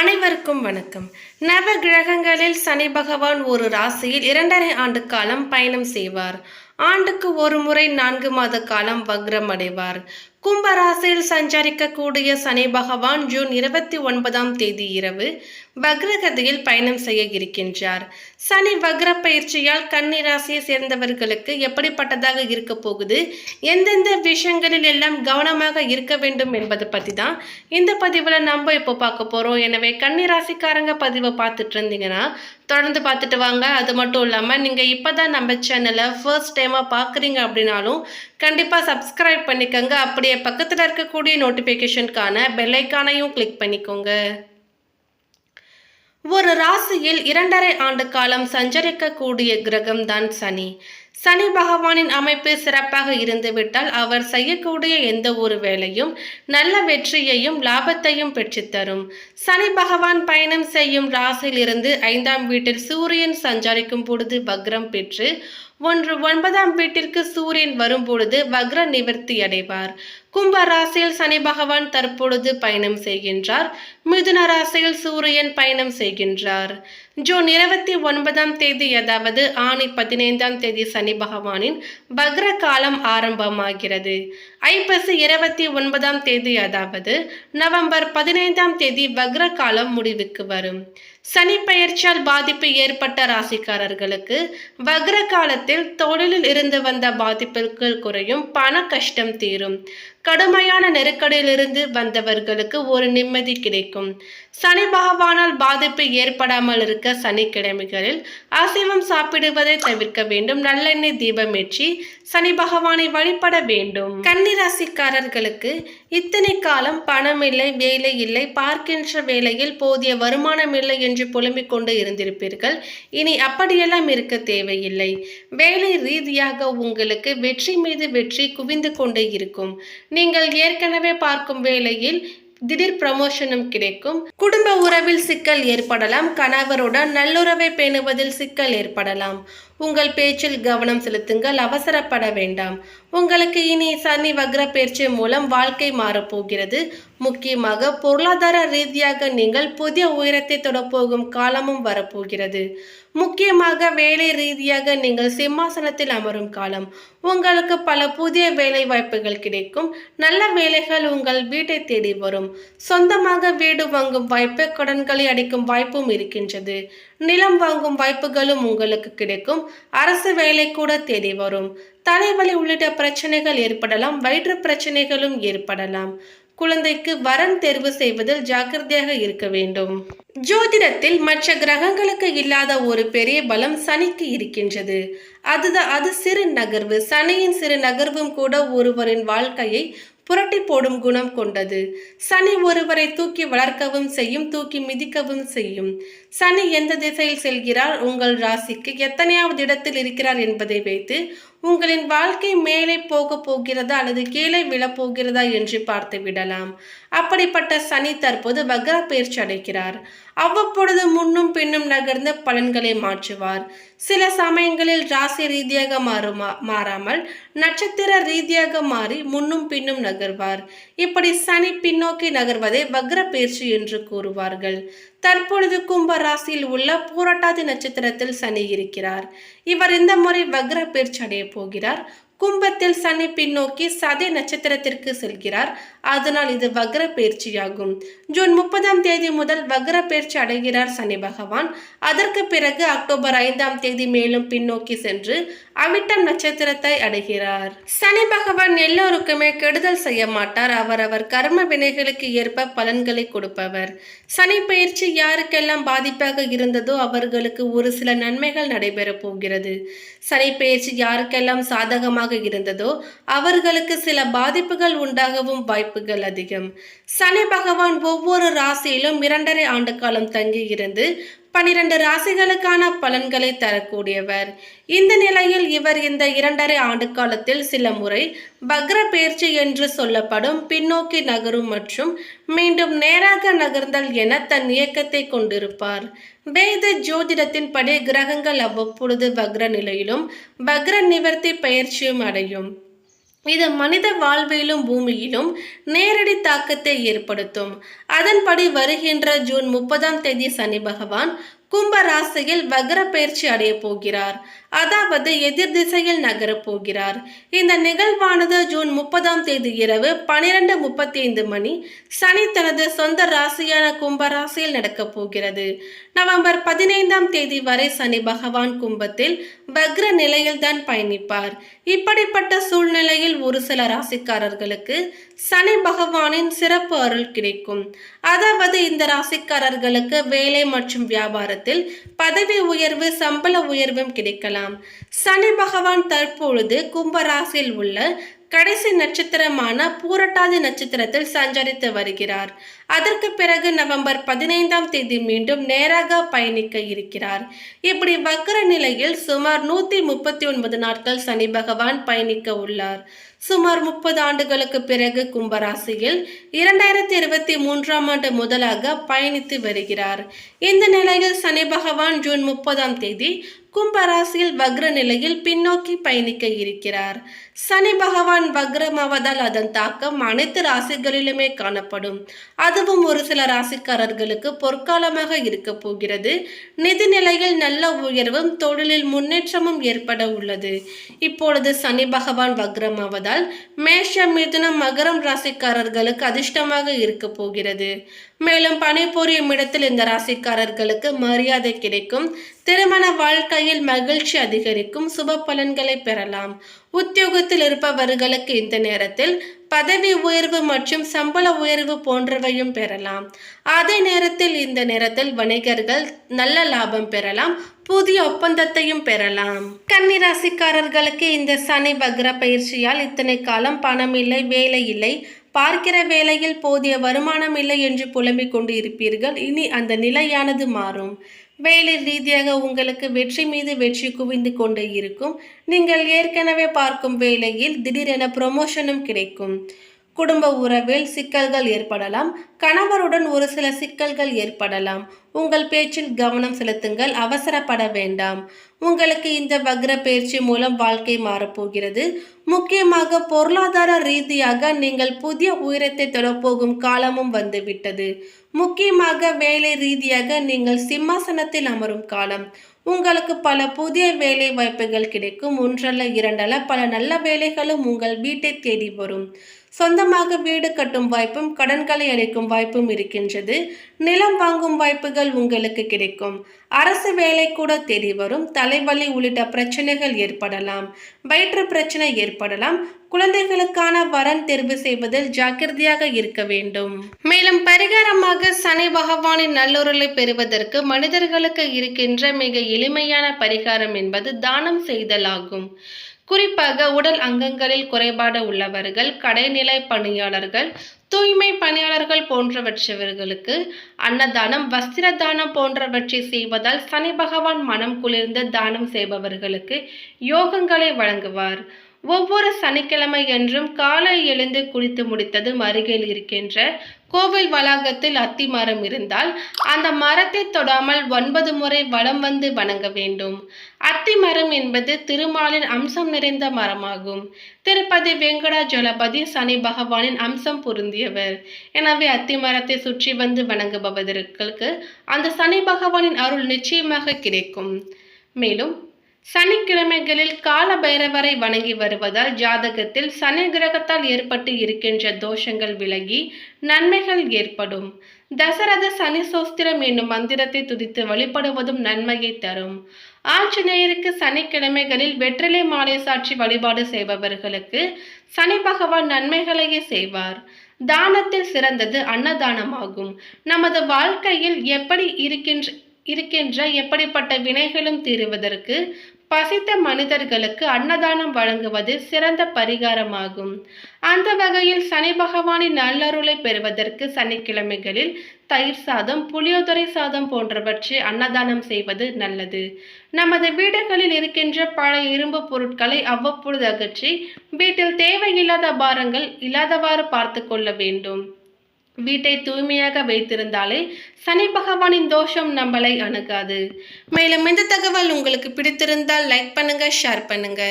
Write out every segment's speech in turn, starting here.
அனைவருக்கும் வணக்கம். நவ கிரகங்களில் சனி பகவான் ஒரு ராசியில் இரண்டரை ஆண்டு காலம் பயணம் செய்வார். ஆண்டுக்கு ஒரு முறை நான்கு மாத காலம் வக்ரம் அடைவார். கும்பராசியில் சஞ்சரிக்கக்கூடிய சனி பகவான் ஜூன் இருபத்தி ஒன்பதாம் தேதி இரவு வக்ரகதியில் பயணம் செய்ய இருக்கின்றார். சனி வக்ர பயிற்சியால் கன்னி ராசியை சேர்ந்தவர்களுக்கு எப்படிப்பட்டதாக இருக்க போகுது? எந்தெந்த விஷயங்களில் எல்லாம் கவனமாக இருக்க வேண்டும் என்பது பற்றி தான் இந்த பதிவில் நம்ம இப்போ பார்க்க போகிறோம் எனவே கன்னி ராசிக்காரங்க பதிவை பார்த்துட்டு இருந்தீங்கன்னா தொடர்ந்து பார்த்துட்டு வாங்க. அது மட்டும் இல்லாமல் நீங்கள் இப்போ தான் நம்ம சேனலை ஃபர்ஸ்ட் டைமாக பார்க்குறீங்க அப்படின்னாலும் கண்டிப்பாக சப்ஸ்கிரைப் பண்ணிக்கோங்க. அப்படியே பக்கத்தில் இருக்கக்கூடிய நோட்டிஃபிகேஷனுக்கான பெல்லைக்கானையும் கிளிக் பண்ணிக்கோங்க. ஒரு ராசியில் இரண்டரை ஆண்டு காலம் சஞ்சரிக்கக்கூடிய கிரகம்தான் சனி. சனி பகவானின் அமைப்பு சிறப்பாக இருந்துவிட்டால் அவர் செய்யக்கூடிய எந்த ஒரு வேலையும் நல்ல வெற்றியையும் லாபத்தையும் பெற்றுத்தரும். சனி பகவான் பயணம் செய்யும் ராசியிலிருந்து ஐந்தாம் வீட்டில் சூரியன் சஞ்சரிக்கும் பொழுது வக்ரம் பெற்று ஒன்று ஒன்பதாம் வீட்டிற்கு சூரியன் வரும்பொழுது வக்ர நிவர்த்தி அடைவார். கும்ப ராசியில் சனி பகவான் தற்பொழுது பயணம் செய்கின்றார். மிதுன ராசியில் சூரியன் பயணம் செய்கின்றார். ஜூன் இருபத்தி ஒன்பதாம் தேதி அதாவது ஆணி பதினைந்தாம் தேதி சனி பகவானின் வக்ர காலம் ஆரம்பமாகிறது. ஐப்பசி இருபத்தி ஒன்பதாம் தேதி அதாவது நவம்பர் பதினைந்தாம் தேதி வக்ர காலம் முடிவுக்கு வரும். சனி பயிற்சியால் பாதிப்பு ஏற்பட்ட ராசிக்காரர்களுக்கு வக்ர காலத்தில் தொழிலில் இருந்து வந்த பாதிப்புகள் குறையும் பண கஷ்டம் தீரும். கடுமையான நெருக்கடியிலிருந்து வந்தவர்களுக்கு ஒரு நிம்மதி கிடைக்கும். சனி பகவானால் பாதிப்பு ஏற்படாமல் இருக்க சனிக்கிழமைகளில் அசைவம் சாப்பிடுவதை தவிர்க்க வேண்டும். நல்லெண்ணெய் தீபமேற்றி சனி பகவானை வழிபட வேண்டும். கன்னிராசிக்காரர்களுக்கு இத்தனை காலம் பணம் இல்லை வேலை இல்லை பார்க்கின்ற வேலையில் போதிய வருமானம் இல்லை என்று புலம்பிக் கொண்டு இருந்திருப்பீர்கள். இனி அப்படியெல்லாம் இருக்க தேவையில்லை. வேலை ரீதியாக உங்களுக்கு வெற்றி மீது வெற்றி குவிந்து கொண்டே இருக்கும். நீங்கள் ஏற்கனவே பார்க்கும் வேளையில் திடீர் ப்ரமோஷனும் கிடைக்கும். குடும்ப உறவில் சிக்கல் ஏற்படலாம். கணவருடன் நல்லுறவை பேணுவதில் சிக்கல் ஏற்படலாம். உங்கள் பேச்சில் கவனம் செலுத்துங்கள் அவசரப்பட வேண்டாம். உங்களுக்கு இனி சனி வக்ர பயிற்சி மூலம் வாழ்க்கை மாறப்போகிறது முக்கியமாக பொருளாதார ரீதியாக நீங்கள் புதிய உயரத்தை தொடப்போகும் காலமும் வரப்போகிறது. முக்கியமாக வேலை ரீதியாக நீங்கள் சிம்மாசனத்தில் அமரும் காலம். உங்களுக்கு பல புதிய வேலை வாய்ப்புகள் கிடைக்கும். நல்ல வேலைகள் உங்கள் வீட்டை தேடி வரும். சொந்தமாக வீடு வாங்கும் வாய்ப்பு கடன்களை அடைக்கும் வாய்ப்பும் இருக்கின்றது. நிலம் வாங்கும் வாய்ப்புகளும் உங்களுக்கு கிடைக்கும். அரசு வேலை கூட தேடி வரும். தலைவலி உள்ளிட்ட பிரச்சனைகள் ஏற்படலாம். வயிற்று பிரச்சனைகளும் ஏற்படலாம். குழந்தைக்கு வரன் தேர்வு செய்வதில் ஜாக்கிரதையாக இருக்க வேண்டும். ஜோதிடத்தில் மற்ற கிரகங்களுக்கு இல்லாத ஒரு பெரிய பலம் சனிக்கு இருக்கின்றது. அதுதான் அது சிறு நகர்வு. சனியின் சிறு நகர்வும் கூட ஒருவரின் வாழ்க்கையை புரட்டி போடும் குணம் கொண்டது. சனி ஒருவரை தூக்கி வளர்க்கவும் செய்யும் தூக்கி மிதிக்கவும் செய்யும். சனி எந்த திசையில் செல்கிறார்? உங்கள் ராசிக்கு எத்தனையாவது இடத்தில் இருக்கிறார் என்பதை வைத்து உங்களின் வாழ்க்கை மேலே போக போகிறதா அல்லது கீழே விழப்போகிறதா என்று பார்த்து விடலாம். அப்படிப்பட்ட சனி தற்போது வக்ர பயிற்சி அடைக்கிறார் அவ்வப்பொழுது முன்னும் பின்னும் நகர்ந்த பலன்களை மாற்றுவார். சில சமயங்களில் ராசி ரீதியாக மாறுமா மாறாமல் நட்சத்திர ரீதியாக மாறி முன்னும் பின்னும் நகர்வார். இப்படி சனி பின்னோக்கி நகர்வதை வக்ர பயிற்சி என்று கூறுவார்கள். தற்பொழுது கும்ப ராசியில் உள்ள பூரட்டாதி நட்சத்திரத்தில் சனி இருக்கிறார். இவர் இந்த முறை வக்ர பயிற்சி அடைய போகிறார். கும்பத்தில் சனி பின்னோக்கி சதை நட்சத்திரத்திற்கு செல்கிறார். அதனால் இது வக்ர பயிற்சியாகும். ஜூன் முப்பதாம் தேதி முதல் வக்ர பயிற்சி அடைகிறார் சனி பகவான். அதற்கு பிறகு அக்டோபர் ஐந்தாம் தேதி மேலும் பின்னோக்கி சென்று அவிட்டம் நட்சத்திரத்தை அடைகிறார். சனி பகவான் எல்லோருக்குமே கெடுதல் செய்ய மாட்டார். அவரவர் கர்ம வினைகளுக்கு ஏற்ப பலன்களை கொடுப்பவர். சனி பயிற்சி யாருக்கெல்லாம் பாதிப்பாக இருந்ததோ அவர்களுக்கு ஒரு சில நன்மைகள் நடைபெறப் போகிறது. சனி பயிற்சி யாருக்கெல்லாம் சாதகமாக இருந்ததோ அவர்களுக்கு சில பாதிப்புகள் உண்டாகவும் வாய்ப்புகள் அதிகம். சனி பகவான் ஒவ்வொரு ராசியிலும் இரண்டரை ஆண்டு காலம் தங்கி இருந்து பனிரெண்டு ராசிகளுக்கான பலன்களை தரக்கூடியவர். இந்த நிலையில் இவர் இந்த இரண்டரை ஆண்டு காலத்தில் சில முறை பக்ர பயிற்சி என்று சொல்லப்படும் பின்னோக்கி நகரும் மற்றும் மீண்டும் நேராக நகர்ந்தல் என தன் இயக்கத்தை கொண்டிருப்பார். வேத ஜோதிடத்தின்படி கிரகங்கள் அவ்வப்பொழுது வக்ர நிலையிலும் வக்ர நிவர்த்தி பயிற்சியும் அடையும். இது மனித வாழ்விலும் பூமியிலும் நேரடி தாக்கத்தை ஏற்படுத்தும். அதன்படி வருகின்ற ஜூன் முப்பதாம் தேதி சனி பகவான் கும்ப ராசியில் வக்ர பயிற்சி அடைய போகிறார். அதாவது எதிர் திசையில் நகரப் போகிறார். இந்த நிகழ்வானது ஜூன் முப்பதாம் தேதி இரவு பனிரெண்டு முப்பத்தி ஐந்து மணி சனி தனது சொந்த ராசியான கும்ப ராசியில் நடக்கப் போகிறது. நவம்பர் பதினைந்தாம் தேதி வரை சனி பகவான் கும்பத்தில் வக்ர நிலையில் தான் பயணிப்பார். இப்படிப்பட்ட சூழ்நிலையில் ஒரு சில ராசிக்காரர்களுக்கு சனி பகவானின் சிறப்பு அருள் கிடைக்கும். அதாவது இந்த ராசிக்காரர்களுக்கு வேலை மற்றும் வியாபாரத்தில் பதவி உயர்வு சம்பள உயர்வும் கிடைக்கலாம். சனி பகவான் தற்பொழுது கும்ப ராசியில் உள்ள கடைசி நட்சத்திரமான பூரட்டாதி நட்சத்திரத்தில் சஞ்சரித்து வருகிறார். அதற்கு பிறகு நவம்பர் பதினைந்தாம் தேதி மீண்டும் நேராக பயணிக்க இருக்கிறார். இப்படி வக்கர நிலையில் சுமார் நூத்தி முப்பத்தி ஒன்பது நாட்கள் சனி பகவான் பயணிக்க உள்ளார். சுமார் முப்பது ஆண்டுகளுக்கு பிறகு கும்பராசியில் இரண்டாயிரத்தி இருபத்தி மூன்றாம் ஆண்டு முதலாக பயணித்து வருகிறார். இந்த நிலையில் சனி பகவான் ஜூன் முப்பதாம் தேதி கும்பராசியில் வக்ர நிலையில் பின்னோக்கி பயணிக்க இருக்கிறார். சனி பகவான் வக்ரமாவதால் அதன் தாக்கம் அனைத்து ராசிகளிலுமே காணப்படும். அதுவும் ஒரு சில ராசிக்காரர்களுக்கு பொற்காலமாக இருக்க போகிறது. நிதி நிலையில் நல்ல உயர்வும் தொழிலில் முன்னேற்றமும் ஏற்பட உள்ளது. இப்பொழுது சனி பகவான் வக்ரமாவதால் மேஷம் மிதுனம் மகரம் ராசிக்காரர்களுக்கு அதிர்ஷ்டமாக இருக்க போகிறது. மேலும் பணிபுரியும் இடத்தில் இந்த ராசிக்காரர்களுக்கு மரியாதை கிடைக்கும். திருமண வாழ்க்கையில் மகிழ்ச்சி அதிகரிக்கும் சுப பலன்களை பெறலாம். உத்தியோகத்தில் இருப்பவர்களுக்கு இந்த நேரத்தில் பதவி உயர்வு மற்றும் சம்பள உயர்வு போன்றவையும் பெறலாம். அதே நேரத்தில் இந்த நேரத்தில் வணிகர்கள் நல்ல லாபம் பெறலாம். புதிய ஒப்பந்தத்தையும் பெறலாம். கன்னிராசிக்காரர்களுக்கு இந்த சனி பக்ர பயிற்சியால் இத்தனை காலம் பணம் இல்லை வேலை இல்லை. பார்க்கிற வேலையில் போதிய வருமானம் இல்லை என்று புலம்பிக் கொண்டு இருப்பீர்கள் இனி அந்த நிலையானது மாறும். வேலை ரீதியாக உங்களுக்கு வெற்றி மீது வெற்றி குவிந்து கொண்டே இருக்கும். நீங்கள் ஏற்கனவே பார்க்கும் வேலையில் திடீரென ப்ரொமோஷனும் கிடைக்கும். குடும்ப உறவில் சிக்கல்கள் ஏற்படலாம். கணவருடன் ஒரு சில சிக்கல்கள் ஏற்படலாம். உங்கள் பேச்சில் கவனம் செலுத்துங்கள். அவசரப்பட வேண்டாம். உங்களுக்கு இந்த வக்ர பயிற்சி மூலம் வாழ்க்கை மாறப்போகிறது. முக்கியமாக பொருளாதார ரீதியாக நீங்கள் புதிய உயரத்தை தொடப்போகும் காலமும் வந்துவிட்டது. முக்கியமாக வேலை ரீதியாக நீங்கள் சிம்மாசனத்தில் அமரும் காலம். உங்களுக்கு பல புதிய வேலை வாய்ப்புகள் கிடைக்கும். ஒன்றல்ல இரண்டல்ல பல நல்ல வேலைகளும் உங்கள் வீட்டை தேடி வரும். சொந்தமாக வீடு கட்டும் வாய்ப்பும் கடன்களை அளிக்கும் வாய்ப்பும் இருக்கின்றது. நிலம் வாங்கும் வாய்ப்புகள் உங்களுக்கு கிடைக்கும். அரசு வேலை கூட தேடி வரும். தலைவலி உள்ளிட்ட பிரச்சனைகள் ஏற்படலாம். வயிற்று பிரச்சனை ஏற்படலாம். குழந்தைகளுக்கான வரன் தேர்வு செய்வதில் ஜாக்கிரதையாக இருக்க வேண்டும். மேலும் பரிகாரமாக சனி பகவானின் நல்லொருளை பெறுவதற்கு மனிதர்களுக்கு இருக்கின்ற மிக எளிமையான பரிகாரம் என்பது தானம் செய்தல் ஆகும் குறிப்பாக உடல் அங்கங்களில் குறைபாடு உள்ளவர்கள் கடைநிலை பணியாளர்கள் தூய்மை பணியாளர்கள் போன்றவற்றவர்களுக்கு அன்னதானம் வஸ்திர தானம் போன்றவற்றை செய்வதால் சனி பகவான் மனம் குளிர்ந்து தானம் செய்பவர்களுக்கு யோகங்களை வழங்குவார். ஒவ்வொரு சனிக்கிழமை என்றும் காலை எழுந்து குளித்து முடித்ததும் அருகில் இருக்கின்ற கோவில் வளாகத்தில் அத்தி மரம் இருந்தால் அந்த மரத்தை தொடாமல் ஒன்பது முறை வலம் வந்து வணங்க வேண்டும். அத்தி மரம் என்பது திருமாலின் அம்சம் நிறைந்த மரமாகும். திருப்பதி வெங்கடாஜலபதி சனி பகவானின் அம்சம் பொருந்தியவர். எனவே அத்தி மரத்தை சுற்றி வந்து வணங்குபவர்களுக்கு அந்த சனி பகவானின் அருள் நிச்சயமாக கிடைக்கும். மேலும் சனிக்கிழமைகளில் கால பைரவரை வணங்கி வருவதால் ஜாதகத்தில் சனி கிரகத்தால் ஏற்பட்டு இருக்கின்ற தோஷங்கள் விலகி நன்மைகள் ஏற்படும். தசரத சனி சோஸ்திரம் என்னும் மந்திரத்தை துதித்து வழிபடுவதும் நன்மையை தரும். ஆஞ்சநேயருக்கு சனிக்கிழமைகளில் வெற்றிலை மாலை சாட்சி வழிபாடு செய்பவர்களுக்கு சனி பகவான் நன்மைகளையே செய்வார். தானத்தில் சிறந்தது அன்னதானமாகும். நமது வாழ்க்கையில் எப்படி இருக்கின்ற இருக்கின்ற எப்படிப்பட்ட வினைகளும் தீருவதற்கு பசித்த மனிதர்களுக்கு அன்னதானம் வழங்குவது சிறந்த பரிகாரமாகும். அந்த வகையில் சனி பகவானின் நல்லருளை பெறுவதற்கு சனிக்கிழமைகளில் தயிர் சாதம் புளியோதரை சாதம் போன்றவற்றை அன்னதானம் செய்வது நல்லது. நமது வீடுகளில் இருக்கின்ற பழைய இரும்பு பொருட்களை அவ்வப்பொழுது அகற்றி வீட்டில் தேவையில்லாத பாரங்கள் இல்லாதவாறு பார்த்து கொள்ள வேண்டும். வீட்டை தூய்மையாக வைத்திருந்தாலே சனி பகவானின் தோஷம் நம்மளை அணுகாது. மேலும் இந்த தகவல் உங்களுக்கு பிடித்திருந்தால் லைக் பண்ணுங்க ஷேர் பண்ணுங்க.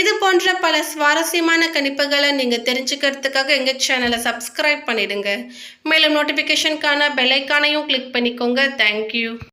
இது போன்ற பல சுவாரஸ்யமான கணிப்புகளை நீங்க தெரிஞ்சுக்கிறதுக்காக எங்க சேனலை சப்ஸ்கிரைப் பண்ணிடுங்க. மேலும் நோட்டிபிகேஷனுக்கான பெல் ஐக்கானையும் கிளிக் பண்ணிக்கோங்க. Thank you